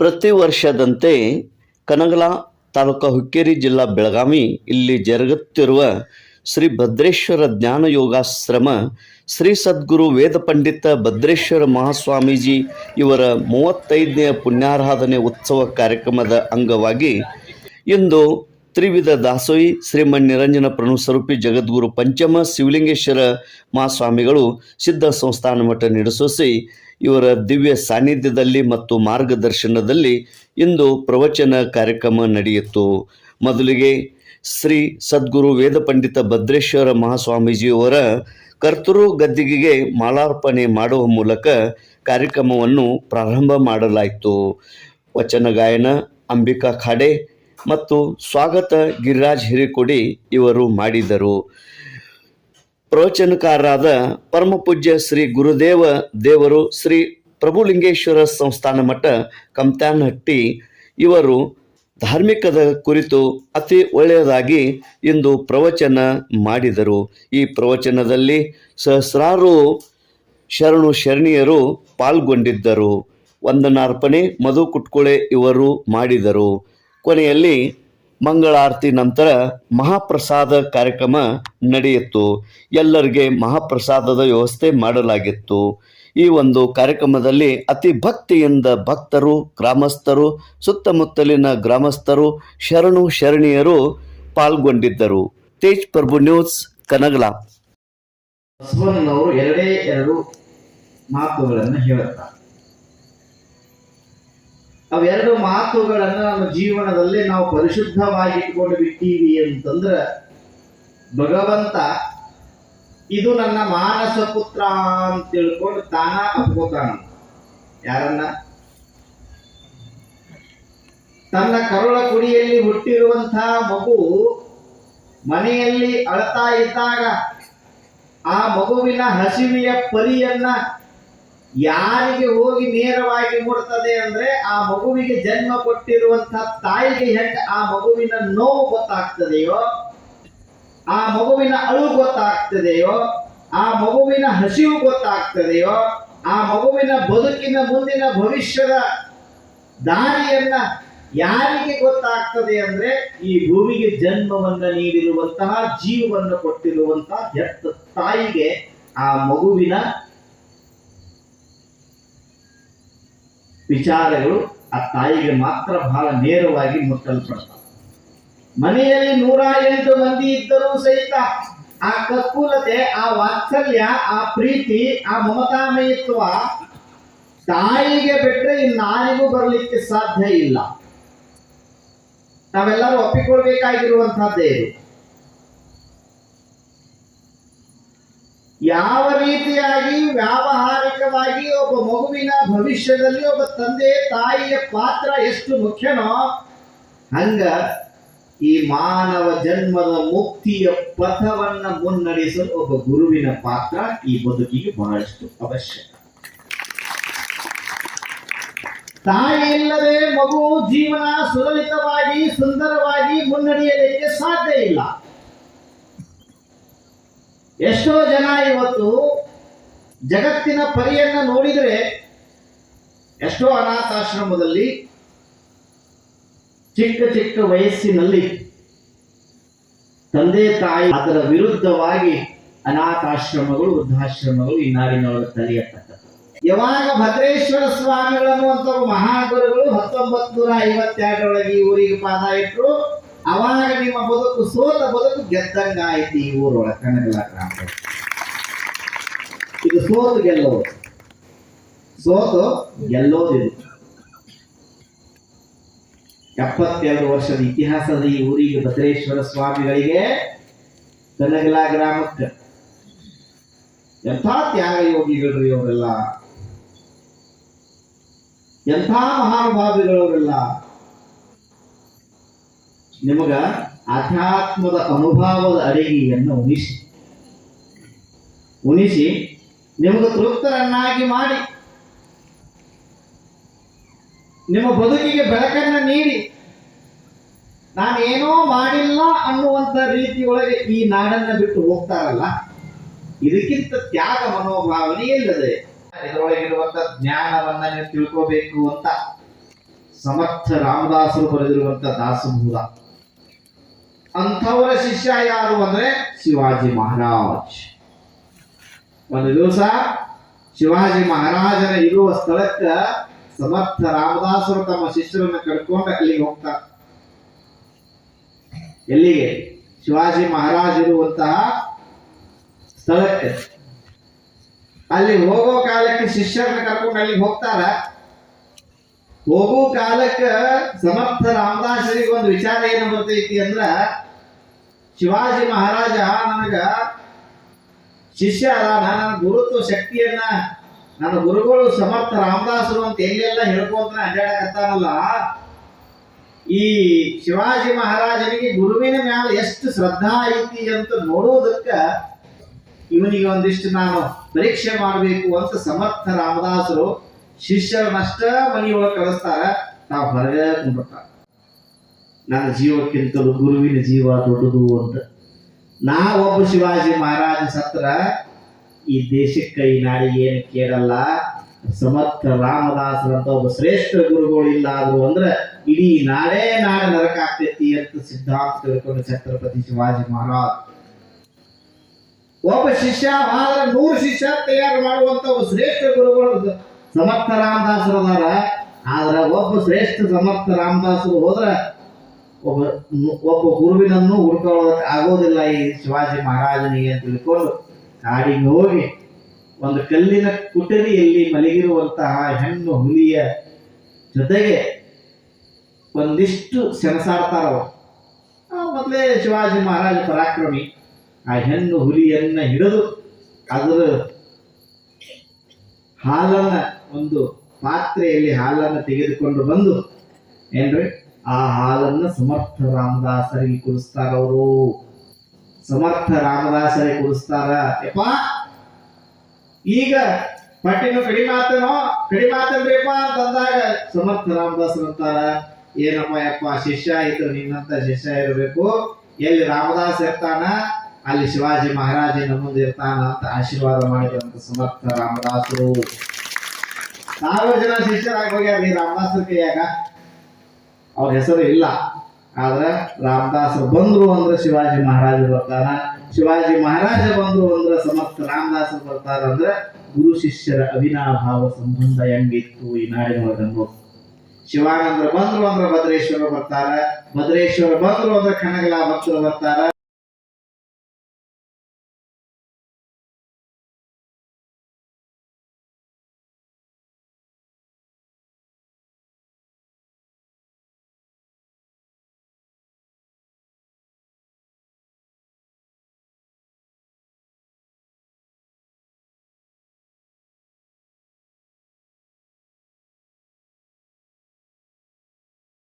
ಪ್ರತಿ ವರ್ಷದಂತೆ ಕನಗಲ ತಾಲೂಕು ಹುಕ್ಕೇರಿ ಜಿಲ್ಲಾ ಬೆಳಗಾವಿ ಇಲ್ಲಿ ಜರುಗುತ್ತಿರುವ ಶ್ರೀ ಭದ್ರೇಶ್ವರ ಜ್ಞಾನ ಯೋಗಾಶ್ರಮ, ಶ್ರೀ ಸದ್ಗುರು ವೇದ ಪಂಡಿತ ಭದ್ರೇಶ್ವರ ಮಹಾಸ್ವಾಮೀಜಿ ಇವರ ಮೂವತ್ತೈದನೇ ಪುಣ್ಯಾರಾಧನೆ ಉತ್ಸವ ಕಾರ್ಯಕ್ರಮದ ಅಂಗವಾಗಿ ಇಂದು ತ್ರಿವಿಧ ದಾಸೋಯಿ ಶ್ರೀಮನ್ ನಿರಂಜನ ಸ್ವರೂಪಿ ಜಗದ್ಗುರು ಪಂಚಮ ಶಿವಲಿಂಗೇಶ್ವರ ಮಹಾಸ್ವಾಮಿಗಳು ಸಿದ್ಧ ಸಂಸ್ಥಾನ ಮಠ ನಡೆಸೋಸಿ ಇವರ ದಿವ್ಯ ಸಾನ್ನಿಧ್ಯದಲ್ಲಿ ಮತ್ತು ಮಾರ್ಗದರ್ಶನದಲ್ಲಿ ಇಂದು ಪ್ರವಚನ ಕಾರ್ಯಕ್ರಮ ನಡೆಯಿತು. ಮೊದಲಿಗೆ ಶ್ರೀ ಸದ್ಗುರು ವೇದ ಪಂಡಿತ ಭದ್ರೇಶ್ವರ ಮಹಾಸ್ವಾಮೀಜಿಯವರ ಕರ್ತೃ ಗದ್ದಿಗೆಗೆ ಮಾಲಾರ್ಪಣೆ ಮಾಡುವ ಮೂಲಕ ಕಾರ್ಯಕ್ರಮವನ್ನು ಪ್ರಾರಂಭ ಮಾಡಲಾಯಿತು. ವಚನ ಗಾಯನ ಅಂಬಿಕಾ ಖಾಡೆ ಮತ್ತು ಸ್ವಾಗತ ಗಿರಿರಾಜ್ ಹಿರಿಕುಡಿ ಇವರು ಮಾಡಿದರು. ಪ್ರವಚನಕಾರರಾದ ಪರಮಪೂಜ್ಯ ಶ್ರೀ ಗುರುದೇವ ದೇವರು ಶ್ರೀ ಪ್ರಭುಲಿಂಗೇಶ್ವರ ಸಂಸ್ಥಾನ ಮಠ ಕಮ್ತಾನಹಟ್ಟಿ ಇವರು ಧಾರ್ಮಿಕದ ಕುರಿತು ಅತಿ ಒಳ್ಳೆಯದಾಗಿ ಇಂದು ಪ್ರವಚನ ಮಾಡಿದರು. ಈ ಪ್ರವಚನದಲ್ಲಿ ಸಹಸ್ರಾರು ಶರಣು ಶರಣಿಯರು ಪಾಲ್ಗೊಂಡಿದ್ದರು. ವಂದನಾರ್ಪಣೆ ಮಧು ಕುಟ್ಕೊಳೆ ಇವರು ಮಾಡಿದರು. ಕೊನೆಯಲ್ಲಿ ಮಂಗಳಾರತಿ ನಂತರ ಮಹಾಪ್ರಸಾದ ಕಾರ್ಯಕ್ರಮ ನಡೆಯಿತು. ಎಲ್ಲರಿಗೆ ಮಹಾಪ್ರಸಾದದ ವ್ಯವಸ್ಥೆ ಮಾಡಲಾಗಿತ್ತು. ಈ ಒಂದು ಕಾರ್ಯಕ್ರಮದಲ್ಲಿ ಅತಿ ಭಕ್ತಿಯಿಂದ ಭಕ್ತರು, ಗ್ರಾಮಸ್ಥರು, ಸುತ್ತಮುತ್ತಲಿನ ಗ್ರಾಮಸ್ಥರು, ಶರಣು ಶರಣಿಯರು ಪಾಲ್ಗೊಂಡಿದ್ದರು. ತೇಜ್ ಪ್ರಭು ನ್ಯೂಸ್, ಕನಗಲ. ಬಸವಣ್ಣನವರು ಎರಡೇ ಎರಡು ಮಾತುಗಳನ್ನು ಹೇಳುತ್ತಾರೆ. ಅವೆರಡು ಮಾತುಗಳನ್ನು ನಮ್ಮ ಜೀವನದಲ್ಲಿ ನಾವು ಪರಿಶುದ್ಧವಾಗಿ ಇಟ್ಕೊಂಡು ಬಿಟ್ಟೀವಿ ಅಂತಂದ್ರೆ, ಭಗವಂತ, ಇದು ನನ್ನ ಮಾನಸ ಪುತ್ರ ಅಂತ ತಿಳ್ಕೊಂಡು ತಾನ ಅಪ್ಕೋತಾನ. ಯಾರನ್ನ? ತನ್ನ ಕರುಳ ಕುಡಿಯಲ್ಲಿ ಹುಟ್ಟಿರುವಂತಹ ಮಗು ಮನೆಯಲ್ಲಿ ಅಳ್ತಾ ಇದ್ದಾಗ ಆ ಮಗುವಿನ ಹಸಿವೆಯ ಪರಿಯನ್ನ ಯಾರಿಗೆ ಹೋಗಿ ನೇರವಾಗಿ ಮುಡ್ತದೆ ಅಂದ್ರೆ ಆ ಮಗುವಿಗೆ ಜನ್ಮ ಕೊಟ್ಟಿರುವಂತಹ ತಾಯಿಗೆ ಹೆಂಡ ಆ ಮಗುವಿನ ನೋವು ಗೊತ್ತಾಗ್ತದೆಯೋ? ಆ ಮಗುವಿನ ಅಳು ಗೊತ್ತಾಗ್ತದೆಯೋ? ಆ ಮಗುವಿನ ಹಸಿವು ಗೊತ್ತಾಗ್ತದೆಯೋ? ಆ ಮಗುವಿನ ಬದುಕಿನ ಮುಂದಿನ ಭವಿಷ್ಯದ ದಾರಿಯನ್ನ ಯಾರಿಗೆ ಗೊತ್ತಾಗ್ತದೆ ಅಂದ್ರೆ ಈ ಭೂಮಿಗೆ ಜನ್ಮವನ್ನ ನೀಡಿರುವಂತಹ, ಜೀವವನ್ನು ಕೊಟ್ಟಿರುವಂತಹ, ಹೆತ್ತ ತಾಯಿಗೆ ಆ ಮಗುವಿನ ವಿಚಾರಗಳು ಆ ತಾಯಿಗೆ ಮಾತ್ರ ಬಹಳ ನೇರವಾಗಿ ಮುಟ್ಟಲ್ಪಡ್ತವೆ. ಮನೆಯಲ್ಲಿ ನೂರ ಎಂಟು ಮಂದಿ ಇದ್ದರೂ ಸಹಿತ ಆ ಕಕ್ಕುಲತೆ ಆ ವಾತ್ಸಲ್ಯ, ಆ ಪ್ರೀತಿ, ಆ ಮಮತಾಮಯತ್ವ ತಾಯಿಗೆ ಬಿಟ್ಟರೆ ಇನ್ನಾರಿಗೂ ಬರಲಿಕ್ಕೆ ಸಾಧ್ಯ ಇಲ್ಲ. ನಾವೆಲ್ಲರೂ ಒಪ್ಪಿಕೊಳ್ಬೇಕಾಗಿರುವಂತಹದ್ದೇ ಇದು. ಯಾವ ರೀತಿಯಾಗಿ, ವ್ಯಾವಹಾರಿಕವಾಗಿ ಒಬ್ಬ ಮಗುವಿನ ಭವಿಷ್ಯದಲ್ಲಿ ಒಬ್ಬ ತಂದೆ, ತಾಯಿಯ ಪಾತ್ರ ಎಷ್ಟು ಮುಖ್ಯನೋ, ಹಂಗ ಈ ಮಾನವ ಜನ್ಮದ ಮುಕ್ತಿಯ ಪಥವನ್ನ ಮುನ್ನಡೆಸಲು ಒಬ್ಬ ಗುರುವಿನ ಪಾತ್ರ ಈ ಬದುಕಿಗೆ ಬಹಳಷ್ಟು ಅವಶ್ಯಕ ತಾಯಿ ಇಲ್ಲದೆ ಮಗು ಜೀವನ ಸುಲಲಿತವಾಗಿ, ಸುಂದರವಾಗಿ ಮುನ್ನಡೆಯಲಿಕ್ಕೆ ಸಾಧ್ಯ ಇಲ್ಲ. ಎಷ್ಟೋ ಜನ ಇವತ್ತು ಜಗತ್ತಿನ ಪರಿಯನ್ನ ನೋಡಿದರೆ ಎಷ್ಟೋ ಅನಾಥಾಶ್ರಮದಲ್ಲಿ ಚಿಕ್ಕ ಚಿಕ್ಕ ವಯಸ್ಸಿನಲ್ಲಿ ತಂದೆ ತಾಯಿ ಅದರ ವಿರುದ್ಧವಾಗಿ ಅನಾಥಾಶ್ರಮಗಳು, ವೃದ್ಧಾಶ್ರಮಗಳು ಈ ನಾಡಿನೊಳಗೆ ತಲೆಯತ್ತಕ್ಕಂಥ ಯಾವಾಗ ಭದ್ರೇಶ್ವರ ಸ್ವಾಮಿಗಳು ಅಂತ ಮಹಾಗುರುಗಳು ಹತ್ತೊಂಬತ್ತು ನೂರ ಐವತ್ತೆರಡರೊಳಗೆ ಊರಿಗೆ ಪಾದ ಇಟ್ರು ಅವಾಗ ನಿಮ್ಮ ಬದುಕು, ಸೋತ ಬದುಕು ಗೆದ್ದಂಗ ಆಯ್ತು ಈ ಊರೊಳಗೆ ಕನಗಲ ಗ್ರಾಮ ಇದು ಸೋತು ಗೆಲ್ಲೋದು. ಸೋತು ಗೆಲ್ಲೋದಿದೆ. ಎಪ್ಪತ್ತೆರಡು ವರ್ಷದ ಇತಿಹಾಸದ ಈ ಊರಿಗೆ ಭದ್ರೇಶ್ವರ ಸ್ವಾಮಿಗಳಿಗೆ ಕನಗಲ ಗ್ರಾಮಕ್ಕೆ ಎಂಥ ತ್ಯಾಗ ಯೋಗಿಗಳ್ರಿ ಅವರೆಲ್ಲ. ಎಂಥ ಮಹಾನುಭಾವಿಗಳವರೆಲ್ಲ ನಿಮಗ ಆಧ್ಯಾತ್ಮದ ಅನುಭವದ ಅಡಿಗೆಯನ್ನು ಉಣಿಸಿ. ಉಣಿಸಿ ನಿಮಗೆ ತೃಪ್ತರನ್ನಾಗಿ ಮಾಡಿ. ನಿಮ್ಮ ಬದುಕಿಗೆ ಬೆಳಕನ್ನ ನೀಡಿ. ನಾನೇನೋ ಮಾಡಿಲ್ಲ ಅನ್ನುವಂತ ರೀತಿಯೊಳಗೆ ಈ ನಾಡನ್ನ ಬಿಟ್ಟು ಹೋಗ್ತಾರಲ್ಲ, ಇದಕ್ಕಿಂತ ತ್ಯಾಗ ಮನೋಭಾವನೆ ಇಲ್ಲದೆ ಇದರೊಳಗಿರುವಂತ ಜ್ಞಾನವನ್ನ ನೀವು ತಿಳ್ಕೋಬೇಕು ಅಂತ ಸಮರ್ಥ ರಾಮದಾಸರು ಬರೆದಿರುವಂತ ದಾಸಭೂತ ಅಂಥವರ ಶಿಷ್ಯ ಯಾರು ಅಂದ್ರೆ ಶಿವಾಜಿ ಮಹಾರಾಜ್. ಒಂದು ದಿವಸ ಶಿವಾಜಿ ಮಹಾರಾಜನ ಇರುವ ಸ್ಥಳಕ್ಕೆ ಸಮರ್ಥ ರಾಮದಾಸರು ತಮ್ಮ ಶಿಷ್ಯರನ್ನ ಕರ್ಕೊಂಡು ಅಲ್ಲಿಗೆ ಹೋಗ್ತಾರೆ. ಎಲ್ಲಿಗೆ? ಶಿವಾಜಿ ಮಹಾರಾಜ್ ಇರುವಂತಹ ಸ್ಥಳಕ್ಕೆ. ಅಲ್ಲಿ ಹೋಗೋ ಕಾಲಕ್ಕೆ ಶಿಷ್ಯರನ್ನ ಕರ್ಕೊಂಡು ಅಲ್ಲಿಗೆ ಹೋಗ್ತಾರ? ಹೋಗೋ ಕಾಲಕ್ಕೆ ಸಮರ್ಥ ರಾಮದಾಸರಿಗೆ ಒಂದು ವಿಚಾರ ಏನು ಬರ್ತೈತಿ ಅಂದ್ರ ಶಿವಾಜಿ ಮಹಾರಾಜ ನನಗ ಶಿಷ್ಯ ಅದಾನ ನನ್ನ ಗುರುತ್ವ ಶಕ್ತಿಯನ್ನ ನನ್ನ ಗುರುಗಳು ಸಮರ್ಥ ರಾಮದಾಸರು ಅಂತ ಎಲ್ಲೆಲ್ಲ ಹೇಳ್ಕೊಂತ ಅಡ್ಡಾಡಕತ್ತಾನಲ್ಲ. ಈ ಶಿವಾಜಿ ಮಹಾರಾಜನಿಗೆ ಗುರುವಿನ ಮ್ಯಾಲ ಎಷ್ಟು ಶ್ರದ್ಧಾ ಐತಿ ಅಂತ ನೋಡುವುದಕ್ಕ ಇವನಿಗೆ ಒಂದಿಷ್ಟು ನಾನು ಪರೀಕ್ಷೆ ಮಾಡಬೇಕು ಅಂತ ಸಮರ್ಥ ರಾಮದಾಸರು ಶಿಷ್ಯರನ್ನಷ್ಟ ಮನೆಯೊಳಗೆ ಕಳಿಸ್ತಾರ. ನಾವು ಹೊರಗೆ ಕುಂಡ್ಬಿಡ್ತಾರ ನನ್ನ ಜೀವಕ್ಕಿಂತಲೂ ಗುರುವಿನ ಜೀವ ದೊಡ್ಡದು ಅಂತ. ನಾ ಒಬ್ಬ ಶಿವಾಜಿ ಮಹಾರಾಜ ಸತ್ರ ಈ ದೇಶಕ್ಕೆ ಈ ನಾಡಿಗೆ ಏನು ಕೇಳಲ್ಲ. ಸಮರ್ಥ ರಾಮದಾಸರಂತ ಒಬ್ಬ ಶ್ರೇಷ್ಠ ಗುರುಗಳು ಇಲ್ಲ ಅಂದ್ರೆ ಇಡೀ ನಾಡೇ ನಾಡ ನರಕ ಆಗ್ತೈತಿ ಅಂತ ಸಿದ್ಧಾಂತ ತಿಳ್ಕೊಂಡು ಛತ್ರಪತಿ ಶಿವಾಜಿ ಮಹಾರಾಜ್. ಒಬ್ಬ ಶಿಷ್ಯ ಆದ್ರೆ ನೂರು ಶಿಷ್ಯ ತಯಾರು ಮಾಡುವಂತ ಒಬ್ಬ ಶ್ರೇಷ್ಠ ಗುರುಗಳು ಸಮರ್ಥ ರಾಮದಾಸರು ಅದಾರ. ಆದ್ರ ಒಬ್ಬ ಶ್ರೇಷ್ಠ ಸಮರ್ಥ ರಾಮದಾಸರು ಹೋದ್ರ ಒಬ್ಬ ಒಬ್ಬ ಗುರುವಿನನ್ನು ಹುಡ್ಕೊಳ್ಳೋದಕ್ಕೆ ಆಗೋದಿಲ್ಲ ಈ ಶಿವಾಜಿ ಮಹಾರಾಜನಿಗೆ ಅಂತ ತಿಳ್ಕೊಂಡು ಕಾಡಿಗೆ ಹೋಗಿ ಒಂದು ಕಲ್ಲಿನ ಕುಟರಿಯಲ್ಲಿ ಮಲಗಿರುವಂತಹ ಹೆಣ್ಣು ಹುಲಿಯ ಜೊತೆಗೆ ಒಂದಿಷ್ಟು ಸೆಣಸಾಡ್ತಾರವ. ಮೊದಲೇ ಶಿವಾಜಿ ಮಹಾರಾಜ ಪರಾಕ್ರಮಿ. ಆ ಹೆಣ್ಣು ಹುಲಿಯನ್ನ ಹಿಡಿದು ಅದರ ಹಾಲನ್ನ ಒಂದು ಪಾತ್ರೆಯಲ್ಲಿ ಹಾಲನ್ನು ತೆಗೆದುಕೊಂಡು ಬಂದು ಏನ್ರಿ? ಆ ಹಾಲನ್ನ ಸಮರ್ಥ ರಾಮದಾಸರಿಗೆ ಕುಡಿಸ್ತಾರ ಅವರು. ಸಮರ್ಥ ರಾಮದಾಸರಿಗೆ ಕುಡಿಸ್ತಾರ. ಯಪ್ಪ, ಈಗ ಪಟ್ಟಿನ ಕಡಿಮೆ ಆತನೋ? ಕಡಿಮೆ ಆತನ್ರಿಪ್ಪ ಅಂತಂದಾಗ ಸಮರ್ಥ ರಾಮದಾಸರು ಅಂತಾರ, ಏನಪ್ಪ ಯಪ್ಪ, ಶಿಷ್ಯ ಇದ್ರು ನಿನ್ನಂತ ಶಿಷ್ಯ ಇರಬೇಕು. ಎಲ್ಲಿ ರಾಮದಾಸ್ ಇರ್ತಾನ, ಅಲ್ಲಿ ಶಿವಾಜಿ ಮಹಾರಾಜನ ಮುಂದೆ ಇರ್ತಾನ ಅಂತ ಆಶೀರ್ವಾದ ಮಾಡಿದಂತ ಸಮರ್ಥ ರಾಮದಾಸರು. ಸಾವಿರ ಜನ ಶಿಷ್ಯರಾಗಿ ಹೋಗ್ಯಾರ ರಾಮದಾಸರ ಕೈಯಾಗ. ಅವ್ರ ಹೆಸರು ಇಲ್ಲ. ಆದ್ರೆ ರಾಮದಾಸರು ಬಂದ್ರು ಅಂದ್ರೆ ಶಿವಾಜಿ ಮಹಾರಾಜ ಬರ್ತಾರ. ಶಿವಾಜಿ ಮಹಾರಾಜ ಬಂದ್ರು ಅಂದ್ರೆ ಸಮರ್ಥ ರಾಮದಾಸರು ಬರ್ತಾರ ಅಂದ್ರೆ ಗುರು ಶಿಷ್ಯರ ಅವಿನಾಭಾವ ಸಂಬಂಧ ಹೆಂಗಿತ್ತು ಈ ನಾಡಿನೊಳಗನ್ನು ಶಿವಾನಂದ್ರ ಬಂದ್ರು ಅಂದ್ರೆ ಭದ್ರೇಶ್ವರ ಬರ್ತಾರ. ಭದ್ರೇಶ್ವರ ಬಂದ್ರು ಅಂದ್ರೆ ಕನಗಲ ಭಕ್ತರು ಬರ್ತಾರ.